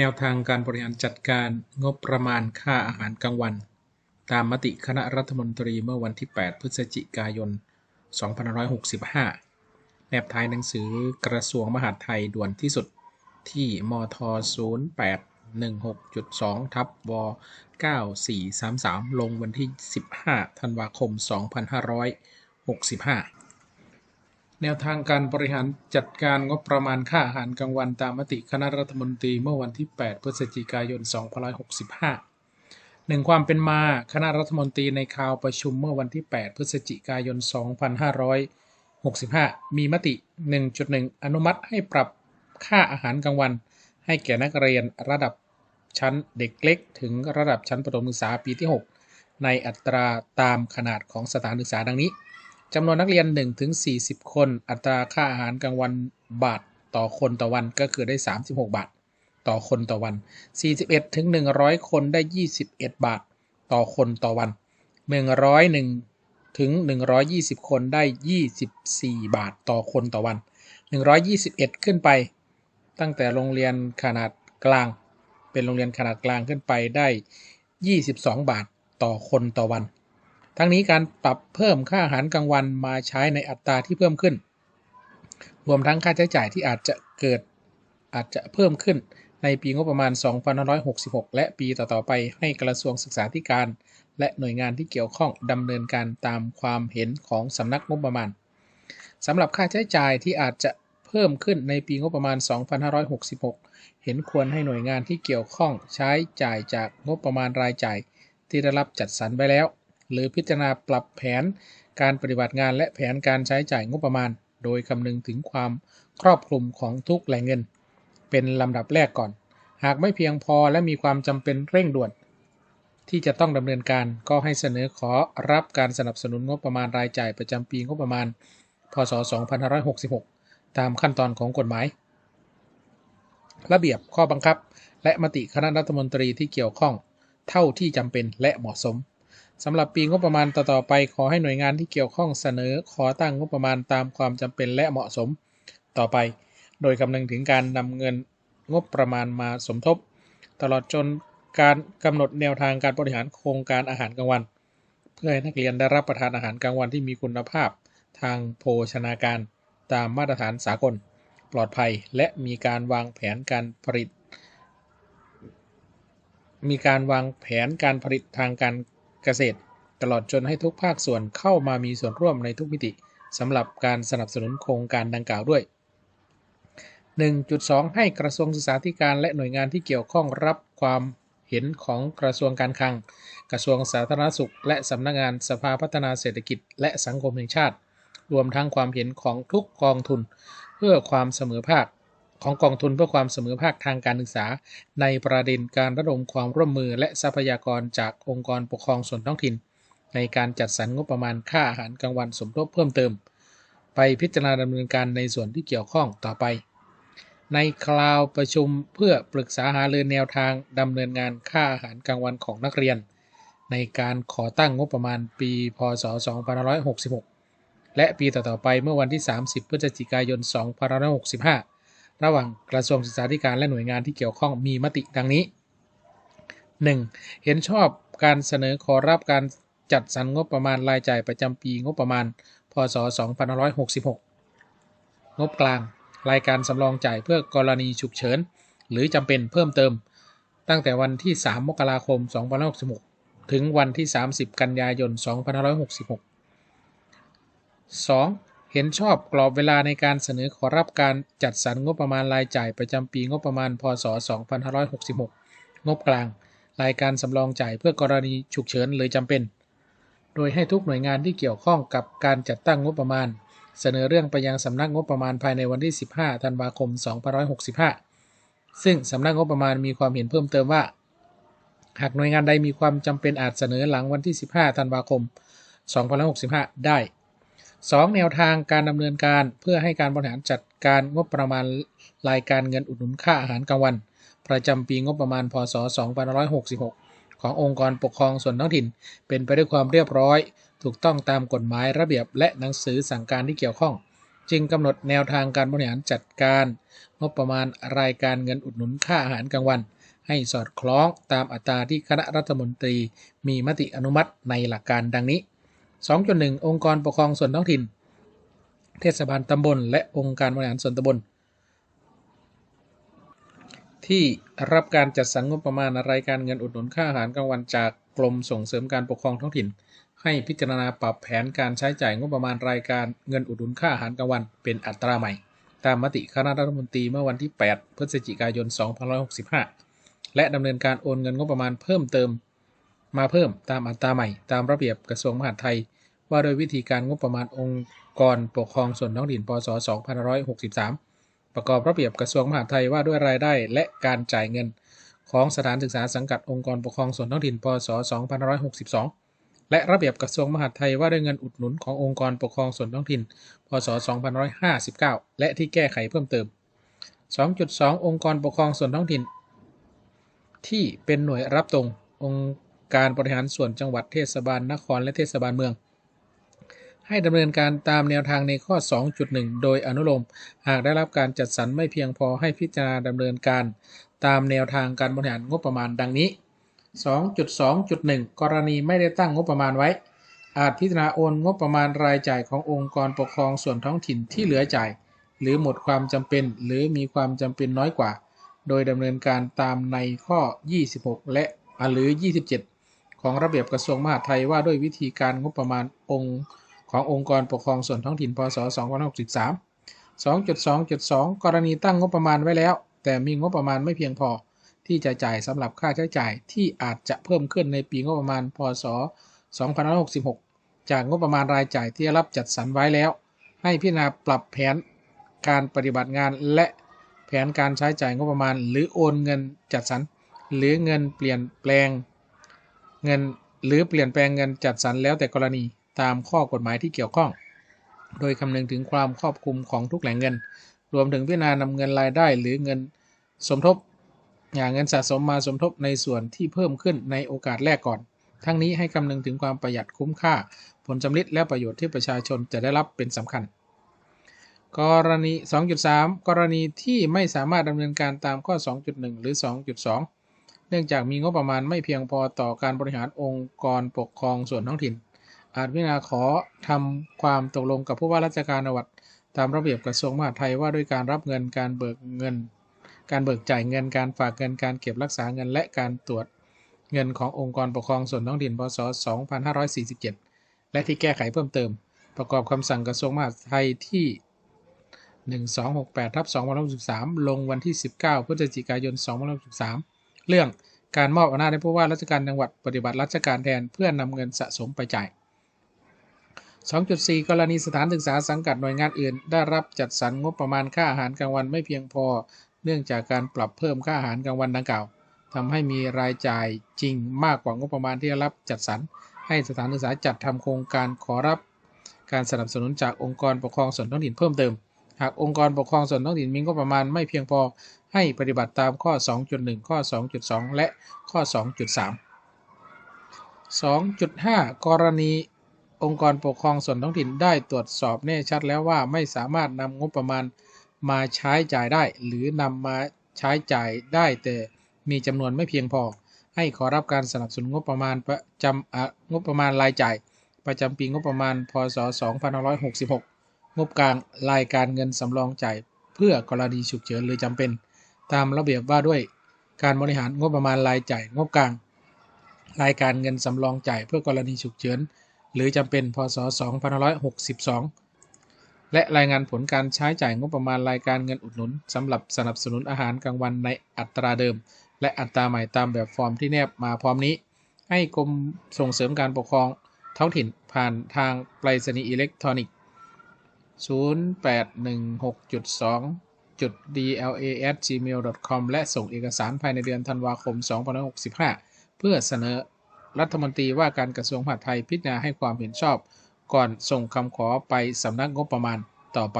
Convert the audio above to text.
แนวทางการบริหารจัดการงบประมาณค่าอาหารกลางวัน ตามมติคณะรัฐมนตรีเมื่อวันที่ 8 พฤศจิกายน 2565 แนบท้ายหนังสือกระทรวงมหาดไทยด่วนที่สุดที่มท 0816.2 ทับว9433 ลงวันที่ 15 ธันวาคม 2565 แนวทางการบริหารจัดการงบประมาณค่าอาหารกลางวันตามมติคณะรัฐมนตรีเมื่อวันที่ 8 พฤศจิกายน 2565หนึ่งความเป็นมาคณะรัฐมนตรีในข่าวประชุมเมื่อวันที่ 8 พฤศจิกายน 2565 มีมติ 1.1 อนุมัติให้ปรับค่าอาหารกลางวัน ให้แก่นักเรียนระดับชั้นเด็กเล็ก ถึงระดับชั้นประถมศึกษาปีที่ 6 ในอัตราตามขนาดของสถานศึกษาดังนี้ จำนวนนักเรียน1ถึง40 คน อัตราค่าอาหารกลางวันบาทต่อคนต่อวันก็คือได้ 36 บาท ต่อคนต่อวัน 41ถึง100 คนได้ 21 บาท ต่อคนต่อวัน 101ถึง120 คนได้ 24 บาท ต่อคนต่อวัน 121 ขึ้นไป ตั้งแต่โรงเรียนขนาดกลาง เป็นโรงเรียนขนาดกลางขึ้นไปได้ 22 บาท ต่อคนต่อวัน ทั้งนี้การปรับเพิ่มค่าอาหารกลางวันมาใช้ในอัตราที่เพิ่มขึ้น รวมทั้งค่าใช้จ่ายที่อาจจะเกิดอาจจะเพิ่มขึ้นในปีงบประมาณ 2566 และปีต่อ ๆ ไปให้กระทรวงศึกษาธิการ และหน่วยงานที่เกี่ยวข้องดำเนินการตามความเห็นของสำนักงบประมาณสำหรับค่าใช้จ่ายที่อาจจะเพิ่มขึ้นในปีงบประมาณ 2566 เห็นควรให้หน่วยงานที่เกี่ยวข้องใช้จ่ายจากงบประมาณรายจ่ายที่ได้รับจัดสรรไปแล้ว หรือพิจารณาปรับแผนการปฏิบัติงานและแผนการใช้จ่ายงบประมาณ โดยคำนึงถึงความครอบคลุมของทุกแหล่งเงิน เป็นลำดับแรกก่อน หากไม่เพียงพอและมีความจำเป็นเร่งด่วน ที่จะต้องดำเนินการก็ให้เสนอขอรับการสนับสนุนงบประมาณรายจ่ายประจำปีงบประมาณ พศ 2566 ตามขั้นตอนของกฎหมาย ระเบียบข้อบังคับ และมติคณะรัฐมนตรีที่เกี่ยวข้อง เท่าที่จำเป็นและเหมาะสม สำหรับปีงบประมาณต่อๆไป ขอให้หน่วยงานที่เกี่ยวข้องเสนอ ขอตั้งงบประมาณตามความจำเป็นและเหมาะสมต่อไป โดยคำนึงถึงการนำเงินงบประมาณมาสมทบ ตลอดจนการกำหนดแนวทางการบริหารโครงการอาหารกลางวัน เพื่อให้นักเรียนได้รับประทานอาหารกลางวันที่มีคุณภาพ ทางโภชนาการตามมาตรฐานสากล ปลอดภัยและมีการวางแผนการผลิต มีการวางแผนการผลิตทางการ เกษตร ตลอดจนให้ทุกภาคส่วนเข้ามามีส่วนร่วมในทุกมิติสำหรับการสนับสนุนโครงการดังกล่าวด้วย 1.2 ให้กระทรวงศึกษาธิการและหน่วยงานที่เกี่ยวข้องรับความเห็นของกระทรวงการคลัง กระทรวงสาธารณสุข และสำนักงงานสภาพัฒนาเศรษฐกิจ และสังคมแห่งชาติ รวมทั้งความเห็นของทุกกองทุน เพื่อความเสมอภาค ของกองทุนเพื่อความเสมอภาคทางการศึกษา ในประเด็นการระดมความร่วมมือและทรัพยากรจากองค์กรปกครองส่วนท้องถิ่น ในการจัดสรรงบประมาณค่าอาหารกลางวันสมทบเพิ่มเติม ไปพิจารณาดำเนินการในส่วนที่เกี่ยวข้องต่อไป ในคราวประชุมเพื่อปรึกษาหารือแนวทางดำเนินงานค่าอาหารกลางวันของนักเรียน ในการขอตั้งงบประมาณปี พศ 2566 และปีต่อๆไปเมื่อวันที่ 30 พฤศจิกายน 2565 ระหว่างกระทรวงศึกษาธิการและหน่วยงานที่เกี่ยวข้องมีมติดังนี้ 1. เห็นชอบการเสนอขอรับการจัดสรรงบประมาณรายจ่ายประจำปีงบประมาณ พศ 2566 งบกลาง รายการสำรองจ่ายเพื่อกรณีฉุกเฉิน หรือจำเป็นเพิ่มเติม ตั้งแต่วันที่ 3 มกราคม 2566 ถึงวันที่ 30 กันยายน 2566 2. เห็นชอบกรอบเวลาในการเสนอขอรับการจัดสรรงบประมาณรายจ่ายประจำปีงบประมาณ พศ 2566 งบกลาง รายการสำรองจ่ายเพื่อกรณีฉุกเฉินหรือจำเป็น โดยให้ทุกหน่วยงานที่เกี่ยวข้องกับการจัดตั้งงบประมาณ เสนอเรื่องไปยังสำนักงบประมาณภายในวันที่ 15 ธันวาคม 2565 ซึ่งสำนักงบประมาณมีความเห็นเพิ่มเติมว่า หากหน่วยงานใดมีความจำเป็นอาจเสนอหลังวันที่ 15 ธันวาคม 2565 ได้ 2. แนวทางการดำเนินการเพื่อให้การบริหารจัดการงบประมาณรายการเงินอุดหนุนค่าอาหารกลางวัน ประจำปีงบประมาณพศ2566 ขององค์กรปกครองส่วนท้องถิ่น เป็นไปด้วยความเรียบร้อย ถูกต้องตามกฎหมายระเบียบและหนังสือสั่งการที่เกี่ยวข้อง จึงกำหนดแนวทางการบริหารจัดการ งบประมาณรายการเงินอุดหนุนค่าอาหารกลางวัน ให้สอดคล้องตามอัตราที่คณะรัฐมนตรี มีมติอนุมัติในหลักการดังนี้ 2.1 องค์กรปกครองส่วนท้องถิ่น เทศบาลตำบล และองค์การบริหารส่วนตำบล ที่รับการจัดสรรงบประมาณรายการเงินอุดหนุนค่าอาหารกลางวันจากกรมส่งเสริมการปกครองท้องถิ่น ให้พิจารณาปรับแผนการใช้จ่ายงบประมาณรายการเงินอุดหนุนค่าอาหารกลางวัน เป็นอัตราใหม่ ตามมติคณะรัฐมนตรีเมื่อวันที่ 8 พฤศจิกายน 2565 และดำเนินการโอนเงินงบประมาณเพิ่มเติม มาเพิ่มตามอัตราใหม่ ตามระเบียบกระทรวงมหาดไทย ว่าโดยวิธีการงบประมาณองค์กรปกครองส่วนท้องถิ่นพศ 2563 ประกอบระเบียบกระทรวงมหาดไทยว่าด้วยรายได้และการจ่ายเงิน ของสถานศึกษาสังกัดองค์กรปกครองส่วนท้องถิ่นพศ 2562 และระเบียบกระทรวงมหาดไทยว่าด้วยเงินอุดหนุนขององค์กรปกครองส่วนท้องถิ่น พศ 2559 และที่แก้ไขเพิ่มเติม 2.2 องค์กรปกครองส่วนท้องถิ่น ที่เป็นหน่วยรับตรงองค์ การบริหารส่วนจังหวัดเทศบาลนครและเทศบาลเมือง ให้ดำเนินการตามแนวทางในข้อ 2.1 โดยอนุโลม หากได้รับการจัดสรรไม่เพียงพอให้พิจารณาดำเนินการ ตามแนวทางการบริหารงบประมาณดังนี้ 2.2.1 กรณีไม่ได้ตั้งงบประมาณไว้ อาจพิจารณาโอนงบประมาณรายจ่ายขององค์กรปกครองส่วนท้องถิ่นที่เหลือจ่าย หรือหมดความจำเป็น หรือมีความจำเป็นน้อยกว่า โดยดำเนินการตามในข้อ 26 และอะหรือ 27 ของระเบียบกระทรวงมหาดไทยว่าด้วยวิธีการงบประมาณองค์ขององค์กรปกครองส่วนท้องถิ่นพศ 2563 2.2.2 กรณีตั้งงบประมาณไว้แล้ว แต่มีงบประมาณไม่เพียงพอ ที่จะจ่ายสำหรับค่าใช้จ่ายที่อาจจะเพิ่มขึ้นในปีงบประมาณ พศ 2566 จากงบประมาณรายจ่ายที่รับจัดสรรไว้แล้ว ให้พิจารณาปรับแผนการปฏิบัติงานและแผนการใช้จ่ายงบประมาณ หรือโอนเงินจัดสรรหรือเงินเปลี่ยนแปลง เงินหรือเปลี่ยนแปลงเงินจัดสรรแล้วแต่กรณีตามข้อกฎหมายที่เกี่ยวข้อง โดยคำนึงถึงความครอบคลุมของทุกแหล่งเงิน รวมถึงพิจารณานำเงินรายได้หรือเงินสมทบอย่างเงินสะสมมาสมทบในส่วนที่เพิ่มขึ้นในโอกาสแรกก่อน ทั้งนี้ให้คำนึงถึงความประหยัดคุ้มค่า ผลสำลิดและประโยชน์ที่ประชาชนจะได้รับเป็นสำคัญ กรณี 2.3 กรณีที่ไม่สามารถดำเนินการตามข้อ 2.1 หรือ 2.2 เนื่องจากมีงบประมาณไม่เพียงพอต่อการบริหารองค์กรปกครองส่วนท้องถิ่น อาจพิจารณาขอทำความตกลงกับผู้ว่าราชการจังหวัด ตามระเบียบกระทรวงมหาดไทยว่าด้วยการรับเงินการเบิกเงิน การเบิกจ่ายเงินการฝากเงินการเก็บรักษาเงินและการตรวจเงินขององค์กรปกครองส่วนท้องถิ่นพศ 2547 และที่แก้ไขเพิ่มเติม ประกอบคำสั่งกระทรวงมหาดไทยที่ 1268ทับ2563 ลงวันที่ 19 พฤศจิกายน 2563 เรื่องการมอบอำนาจให้ผู้ว่าราชการจังหวัดปฏิบัติราชการแทนเพื่อนำเงินสะสมไปจ่าย 2.4 กรณีสถานศึกษาสังกัดหน่วยงานอื่น ได้รับจัดสรรงบประมาณค่าอาหารกลางวันไม่เพียงพอ เนื่องจากการปรับเพิ่มค่าอาหารกลางวันดังกล่าวทำให้มีรายจ่ายจริงมากกว่างบประมาณที่ได้รับจัดสรร ให้สถานศึกษาจัดทำโครงการขอรับ การสนับสนุนจากองค์กรปกครองส่วนท้องถิ่นเพิ่มเติม หากองค์กรปกครองส่วนท้องถิ่นมีงบประมาณไม่เพียงพอให้ปฏิบัติตามข้อ 2.1 ข้อ 2.2 และข้อ 2.3 2.5 กรณีองค์กรปกครองส่วนท้องถิ่นได้ตรวจสอบแน่ชัดแล้วว่าไม่สามารถนำงบประมาณมาใช้จ่ายได้ หรือนำมาใช้จ่ายได้แต่มีจำนวนไม่เพียงพอ ให้ขอรับการสนับสนุนงบประมาณประจำงบประมาณรายจ่าย ประจำปีงบประมาณพศ 2566 งบกลางรายการเงินสำรองจ่ายเพื่อกรณีฉุกเฉินหรือจำเป็น ตามระเบียบว่าด้วยการบริหารงบประมาณรายจ่ายงบกลาง รายการเงินสำรองจ่ายเพื่อกรณีฉุกเฉินหรือจำเป็นพศ 2562 และรายงานผลการใช้จ่ายงบประมาณรายการเงินอุดหนุนสำหรับสนับสนุนอาหารกลางวันในอัตราเดิม และอัตราใหม่ตามแบบฟอร์มที่แนบมาพร้อมนี้ ให้กรมส่งเสริมการปกครองท้องถิ่นผ่านทางไปรษณีย์อิเล็กทรอนิกส์ 0816.2.dlas@gmail.com และส่งเอกสารภายในเดือนธันวาคม 2565 เพื่อเสนอรัฐมนตรีว่าการกระทรวงมหาดไทยพิจารณาให้ความเห็นชอบ ก่อนส่งคำขอไปสำนักงบประมาณต่อไป